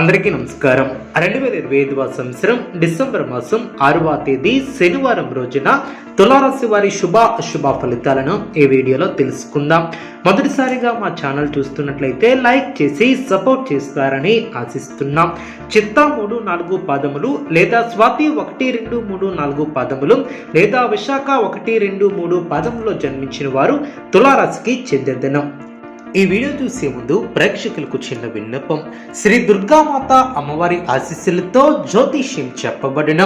అందరికీ నమస్కారం. రెండు వేల ఇరవై ఐదవ సంవత్సరం డిసెంబర్ మాసం ఆరవ తేదీ శనివారం రోజున తులారాశి వారి శుభ అశుభ ఫలితాలను ఈ వీడియోలో తెలుసుకుందాం. మొదటిసారిగా మా ఛానల్ చూస్తున్నట్లయితే లైక్ చేసి సపోర్ట్ చేస్తారని ఆశిస్తున్నాం. చిత్తా మూడు నాలుగు పాదములు లేదా స్వాతి ఒకటి రెండు మూడు నాలుగు పాదములు లేదా విశాఖ ఒకటి రెండు మూడు పాదములో జన్మించిన వారు తులారాశికి చెందిన దినం. ఈ వీడియో చూసే ముందు ప్రేక్షకులకు చిన్న విన్నపం. శ్రీ దుర్గామాత అమ్మవారి ఆశీస్సులతో జ్యోతిష్యం చెప్పబడిన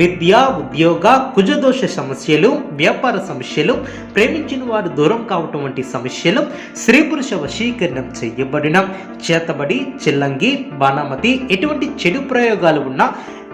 విద్య ఉద్యోగ కుజదోష సమస్యలు వ్యాపార సమస్యలు ప్రేమించిన వారు దూరం కావటం వంటి సమస్యలు స్త్రీ పురుష వశీకరణం చేయబడిన. చేతబడి చిల్లంగి బాణామతి ఎటువంటి చెడు ప్రయోగాలు ఉన్నా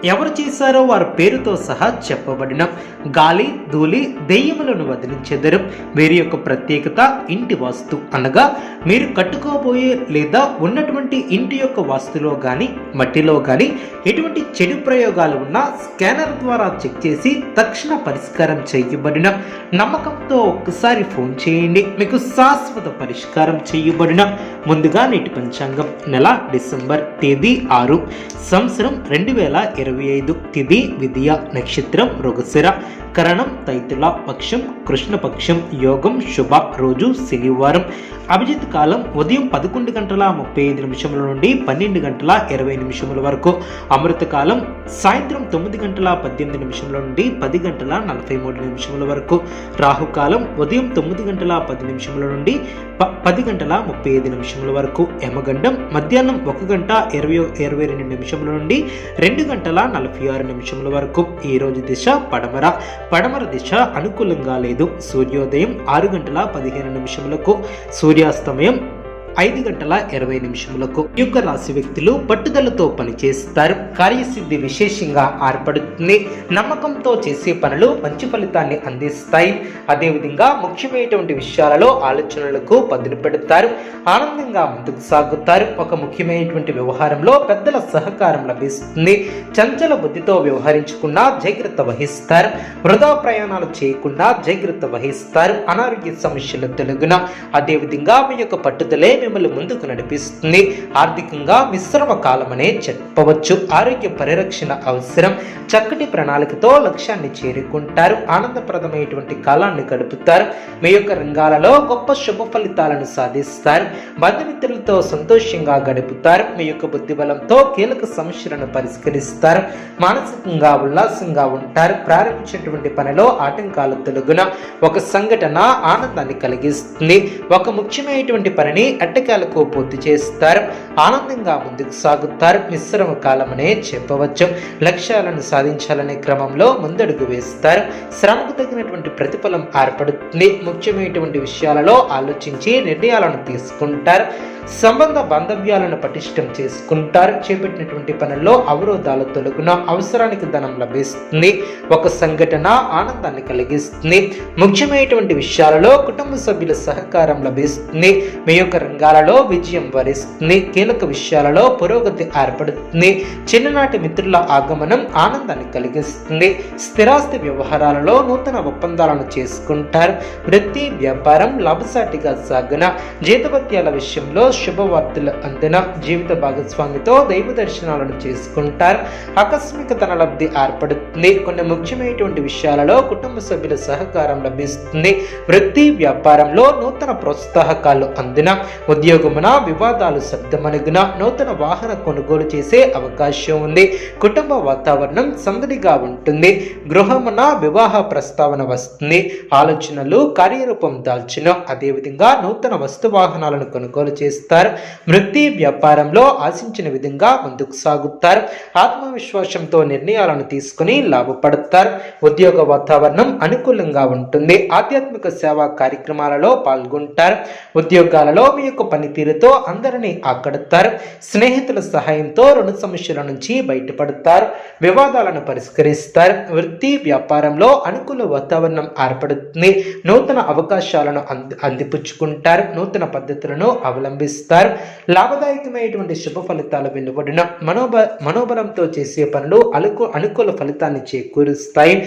ఎవరు చేశారో వారి పేరుతో సహా చెప్పబడిన. గాలి ధూళి దెయ్యములను వదిలించెదరు. వీరి యొక్క ప్రత్యేకత ఇంటి వాస్తు. అనగా మీరు కట్టుకోబోయే లేదా ఉన్నటువంటి ఇంటి యొక్క వాస్తులో కానీ మట్టిలో కానీ ఎటువంటి చెడు ప్రయోగాలు ఉన్నా స్కానర్ ద్వారా చెక్ చేసి తక్షణ పరిష్కారం చేయబడిన. నమ్మకంతో ఒక్కసారి ఫోన్ చేయండి. మీకు శాశ్వత పరిష్కారం చేయబడిన. ముందుగా నేటి పంచాంగం. నెల డిసెంబర్ తేదీ ఆరు. సంవత్సరం రెండు వేల ఇరవై ఐదు తిథి విద్య నక్షత్రం మృగశిర కరణం తైతుల పక్షం కృష్ణపక్షం యోగం శుభ రోజు శనివారం. అభిజిత్ కాలం ఉదయం పదకొండు గంటల ముప్పై ఐదు నిమిషముల నుండి పన్నెండు గంటల ఇరవై నిమిషముల వరకు. అమృత కాలం సాయంత్రం తొమ్మిది గంటల పద్దెనిమిది నిమిషముల నుండి పది గంటల నలభై మూడు నిమిషముల వరకు. రాహుకాలం ఉదయం తొమ్మిది గంటల పది నిమిషముల నుండి ప పది గంటల ముప్పై ఐదు నిమిషముల వరకు. యమగండం మధ్యాహ్నం ఒక గంట ఇరవై ఇరవై రెండు నిమిషముల నుండి రెండు గంటల నలభై ఆరు నిమిషముల వరకు ఈ రోజు దిశ పడమర. పడమర దిశ అనుకూలంగా లేదు. సూర్యోదయం ఆరు గంటల పదిహేను నిమిషములకు. సూర్యాస్తమయం ఐదు గంటల ఇరవై నిమిషములకు ఈ యొక్క రాశి వ్యక్తులు పట్టుదలతో పనిచేస్తారు. కార్యసిద్ధి విశేషంగా ఏర్పడుతుంది. నమ్మకంతో చేసే పనులు మంచి ఫలితాన్ని అందిస్తాయి. అదేవిధంగా ముఖ్యమైనటువంటి విషయాలలో ఆలోచనలకు పదులు పెడతారు. ఆనందంగా ముందుకు సాగుతారు. ఒక ముఖ్యమైనటువంటి వ్యవహారంలో పెద్దల సహకారం లభిస్తుంది. చంచల బుద్ధితో వ్యవహరించకుండా జాగ్రత్త వహిస్తారు. వృధా ప్రయాణాలు చేయకుండా జాగ్రత్త వహిస్తారు. అనారోగ్య సమస్యలు తెలుగున అదేవిధంగా మీ యొక్క పట్టుదలే మిమ్మల్ని ముందుకు నడిపిస్తుంది. ఆర్థికంగా మిశ్రమ కాలమనే చెప్పవచ్చు. ఆరోగ్య పరిరక్షణ అవసరం. చక్కటి ప్రణాళికతో లక్ష్యాన్ని చేరుకుంటారు. ఆనందప్రదమైనటువంటి కాలాన్ని గడుపుతారు. మీ యొక్క రంగాలలో గొప్ప శుభ ఫలితాలను సాధిస్తారు. బంధుమిత్రులతో సంతోషంగా గడుపుతారు. మీ యొక్క బుద్ధిబలంతో కీలక సమస్యలను పరిష్కరిస్తారు. మానసికంగా ఉల్లాసంగా ఉంటారు. ప్రారంభించినటువంటి పనిలో ఆటంకాలు తొలగున ఒక సంఘటన ఆనందాన్ని కలిగిస్తుంది. ఒక ముఖ్యమైనటువంటి పనిని అట్టకాలకు పూర్తి చేస్తారు. ఆనందంగా ముందుకు సాగుతారు. మిశ్రమ కాలమనే చెప్పవచ్చు. లక్ష్యాలను సాధించాలనే క్రమంలో ముందడుగు వేస్తారు. శ్రమకు తగినటువంటి ప్రతిఫలం ఏర్పడుతుంది. ముఖ్యమైనటువంటి విషయాలలో ఆలోచించి నిర్ణయాలను తీసుకుంటారు. సంబంధ బాంధవ్యాలను పటిష్టం చేసుకుంటారు. చేపట్టినటువంటి పనుల్లో అవరోధాలు తొలగున అవసరానికి ధనం లభిస్తుంది. ఒక సంఘటన ఆనందాన్ని కలిగిస్తుంది. ముఖ్యమైనటువంటి విషయాలలో కుటుంబ సభ్యుల సహకారం లభిస్తుంది. మీ యొక్క రంగాలలో విజయం వరిస్తుంది. కీలక విషయాలలో పురోగతి ఏర్పడుతుంది. చిన్ననాటి మిత్రుల ఆగమనం ఆనందాన్ని కలిగిస్తుంది. స్థిరాస్తి వ్యవహారాలలో నూతన ఒప్పందాలను చేసుకుంటారు. వృత్తి వ్యాపారం లాభసాటిగా సాగున జీతభత్యాల విషయంలో శుభవార్తలు అందిన జీవిత భాగస్వామితో దైవ దర్శనాలను చేసుకుంటారు. ఆకస్మిక ధన లబ్ధి ఏర్పడుతుంది. కొన్ని ముఖ్యమైనటువంటి విషయాలలో కుటుంబ సభ్యుల సహకారం లభిస్తుంది. వృత్తి వ్యాపారంలో నూతన ప్రోత్సాహకాలు అందిన ఉద్యోగమున వివాదాలు శబ్దమనుగున నూతన వాహన కొనుగోలు చేసే అవకాశం ఉంది. కుటుంబ వాతావరణం సందడిగా ఉంటుంది. గృహమున వివాహ ప్రస్తావన వస్తుంది. ఆలోచనలు కార్యరూపం దాల్చిన అదేవిధంగా నూతన వస్తు వాహనాలను కొనుగోలు చేస్తారు. వృత్తి వ్యాపారంలో ఆశించిన విధంగా ముందుకు సాగుతారు. ఆత్మవిశ్వాసంతో నిర్ణయాలను తీసుకుని లాభపడతారు. ఉద్యోగ వాతావరణం అనుకూలంగా ఉంటుంది. ఆధ్యాత్మిక సేవా కార్యక్రమాలలో పాల్గొంటారు. ఉద్యోగాలలో మీ యొక్క పనితీరుతో అందరినీ ఆకడతారు. స్నేహితుల సహాయంతో రుణ సమస్యల నుంచి బయటపడతారు. వివాదాలను పరిష్కరిస్తారు. వృత్తి వ్యాపారంలో అనుకూల వాతావరణం ఏర్పడుతుంది. నూతన అవకాశాలను అంది అందిపుచ్చుకుంటారు. నూతన పద్ధతులను అవలంబిస్తారు. లాభదాయకమైనటువంటి శుభ ఫలితాలు వెలువడిన మనోబ మనోబలంతో చేసే పనులు అనుకు అనుకూల ఫలితాన్ని చేకూరుస్తాయి.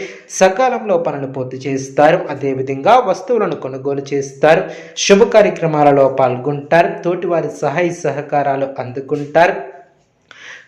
సకాలంలో పనులు పూర్తి చేస్తారు. అదేవిధంగా వస్తువులను కొనుగోలు చేస్తారు. శుభ కార్యక్రమాలలో పాల్గొంటారు. తోటివారి సహాయ సహకారాలు అందుకుంటారు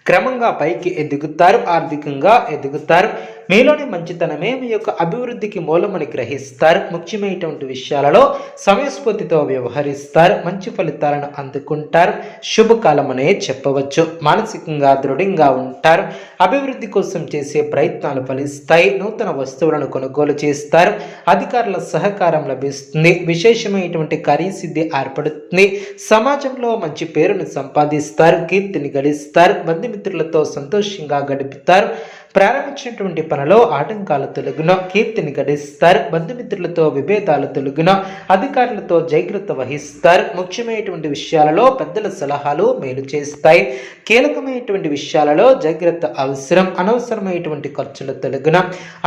క్రమంగా పైకి ఎదుగుతారు ఆర్థికంగా ఎదుగుతారు. మీలోని మంచితనమే మీ యొక్క అభివృద్ధికి మూలమని గ్రహిస్తారు. ముఖ్యమైనటువంటి విషయాలలో సమయస్ఫూర్తితో వ్యవహరిస్తారు. మంచి ఫలితాలను అందుకుంటారు. శుభకాలమనే చెప్పవచ్చు. మానసికంగా దృఢంగా ఉంటారు. అభివృద్ధి కోసం చేసే ప్రయత్నాలు ఫలిస్తాయి. నూతన వస్తువులను కొనుగోలు చేస్తారు. అధికారుల సహకారం లభిస్తుంది. విశేషమైనటువంటి కార్యసిద్ధి ఏర్పడుతుంది. సమాజంలో మంచి పేరును సంపాదిస్తారు. కీర్తిని గడిస్తారు. బంధుమిత్రులతో సంతోషంగా గడుపుతారు. ప్రారంభించినటువంటి పనిలో ఆటంకాలు తొలగున కీర్తిని గడిస్తారు బంధుమిత్రులతో విభేదాలు తొలగున అధికారులతో జాగ్రత్త వహిస్తారు. ముఖ్యమైనటువంటి విషయాలలో పెద్దల సలహాలు మేలు చేస్తాయి. కీలకమైనటువంటి విషయాలలో జాగ్రత్త అవసరం అనవసరమైనటువంటి ఖర్చుల తొలగున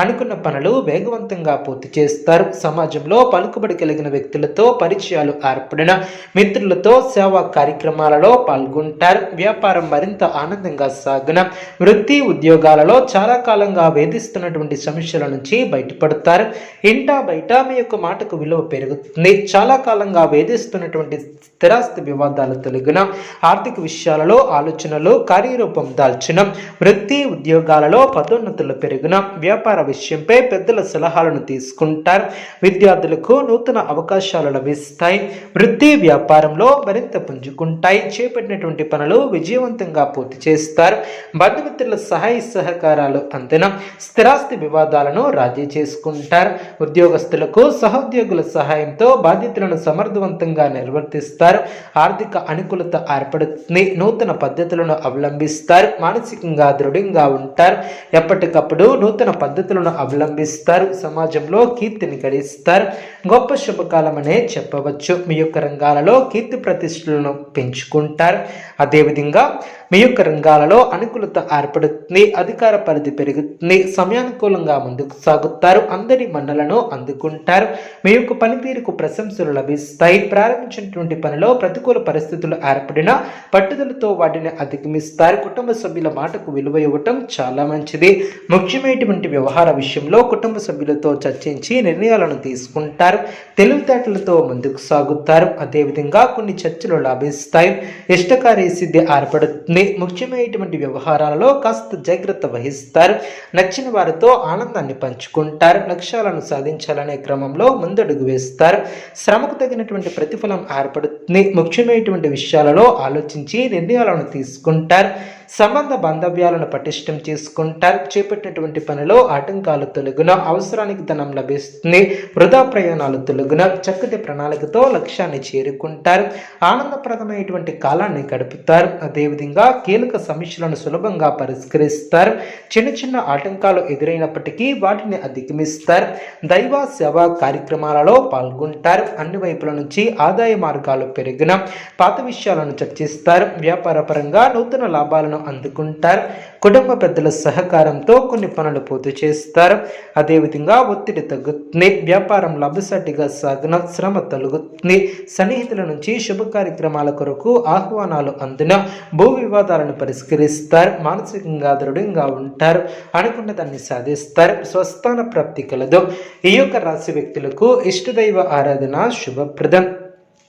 అనుకున్న పనులు వేగవంతంగా పూర్తి చేస్తారు. సమాజంలో పలుకుబడి కలిగిన వ్యక్తులతో పరిచయాలు ఏర్పడిన మిత్రులతో సేవా కార్యక్రమాలలో పాల్గొంటారు. వ్యాపారం మరింత ఆనందంగా సాగున వృత్తి ఉద్యోగాలలో చాలా కాలంగా వేధిస్తున్నటువంటి సమస్యల నుంచి బయటపడతారు. ఇంటా బయట మీ యొక్క మాటకు విలువ పెరుగుతుంది. చాలా కాలంగా వేధిస్తున్నటువంటి స్థిరాస్తి వివాదాలు తొలగిన ఆర్థిక విషయాలలో ఆలోచనలు కార్యరూపం దాల్చిన వృత్తి ఉద్యోగాలలో పదోన్నతులు పెరిగిన వ్యాపార విషయంపై పెద్దల సలహాలను తీసుకుంటారు. విద్యార్థులకు నూతన అవకాశాలు లభిస్తాయి వృత్తి వ్యాపారంలో మరింత పుంజుకుంటాయి. చేపట్టినటువంటి పనులు విజయవంతంగా పూర్తి చేస్తారు. బంధుమిత్రుల సహాయ సహకారాలు అందిన స్థిరాస్తి వివాదాలను రాజీ చేసుకుంటారు. ఉద్యోగస్తులకు సహోద్యోగుల సహాయంతో బాధ్యతలను సమర్థవంతంగా నిర్వర్తిస్తారు. ఆర్థిక అనుకూలత ఏర్పడుతుంది. నూతన పద్ధతులను అవలంబిస్తారు. మానసికంగా దృఢంగా ఉంటారు. ఎప్పటికప్పుడు నూతన పద్ధతులను అవలంబిస్తారు. సమాజంలో కీర్తిని గడిస్తారు. గొప్ప శుభకాలం అనే చెప్పవచ్చు. మీ యొక్క రంగాలలో కీర్తి ప్రతిష్టలను పెంచుకుంటారు. అదేవిధంగా మీ యొక్క రంగాలలో అనుకూలత ఏర్పడుతుంది అధికార పరిధి పెరుగుతుంది సమయానుకూలంగా ముందుకు సాగుతారు అందరి మన్నలను అందుకుంటారు. మీ యొక్క పనితీరుకు ప్రశంసలు లభిస్తాయి. ప్రారంభించినటువంటి పనిలో ప్రతికూల పరిస్థితులు ఏర్పడిన పట్టుదలతో వాటిని అధిగమిస్తారు. కుటుంబ సభ్యుల మాటకు విలువ ఇవ్వటం చాలా మంచిది. ముఖ్యమైనటువంటి వ్యవహార విషయంలో కుటుంబ సభ్యులతో చర్చించి నిర్ణయాలను తీసుకుంటారు. తెలివితేటలతో ముందుకు సాగుతారు. అదేవిధంగా కొన్ని చర్చలు లాభిస్తాయి. ఇష్టకార్య సిద్ధి ఏర్పడుతుంది. ముఖ్యమైనటువంటి వ్యవహారాలలో కాస్త జాగ్రత్త వహిస్తారు. నచ్చిన వారితో ఆనందాన్ని పంచుకుంటారు. లక్ష్యాలను సాధించాలనే క్రమంలో ముందడుగు వేస్తారు. శ్రమకు తగినటువంటి ప్రతిఫలం ఏర్పడుతుంది. ముఖ్యమైనటువంటి విషయాలలో ఆలోచించి నిర్ణయాలను తీసుకుంటారు. సంబంధ బాంధవ్యాలను పటిష్టం చేసుకుంటారు. చేపట్టినటువంటి పనిలో ఆటంకాలు తొలగున అవసరానికి ధనం లభిస్తుంది. వృధా ప్రయాణాలు తొలగున చక్కటి ప్రణాళికతో లక్ష్యాన్ని చేరుకుంటారు. ఆనందప్రదమైనటువంటి కాలాన్ని గడుపుతారు. అదేవిధంగా కీలక సమస్యలను సులభంగా పరిష్కరిస్తారు. చిన్న చిన్న ఆటంకాలు ఎదురైనప్పటికీ వాటిని అధిగమిస్తారు. దైవ సేవా కార్యక్రమాలలో పాల్గొంటారు. అన్ని వైపుల నుంచి ఆదాయ మార్గాలు పెరిగిన పాత విషయాలను చర్చిస్తారు. వ్యాపార పరంగా నూతన లాభాలను అందుకుంటారు. కుటుంబ పెద్దల సహకారంతో కొన్ని పనులు పూర్తి చేస్తారు. అదేవిధంగా ఒత్తిడి తగ్గుతుంది. వ్యాపారం లభసాటిగా సాగిన శ్రమ తొలగుతుంది. సన్నిహితుల నుంచి శుభ కార్యక్రమాల కొరకు ఆహ్వానాలు అందిన భూ వివాదాలను పరిష్కరిస్తారు. మానసికంగా దృఢంగా ఉంటారు. అనుకున్న దాన్ని సాధిస్తారు. స్వస్థాన ప్రాప్తి కలదు. ఈ యొక్క రాశి వ్యక్తులకు ఇష్టదైవ ఆరాధన శుభప్రదం.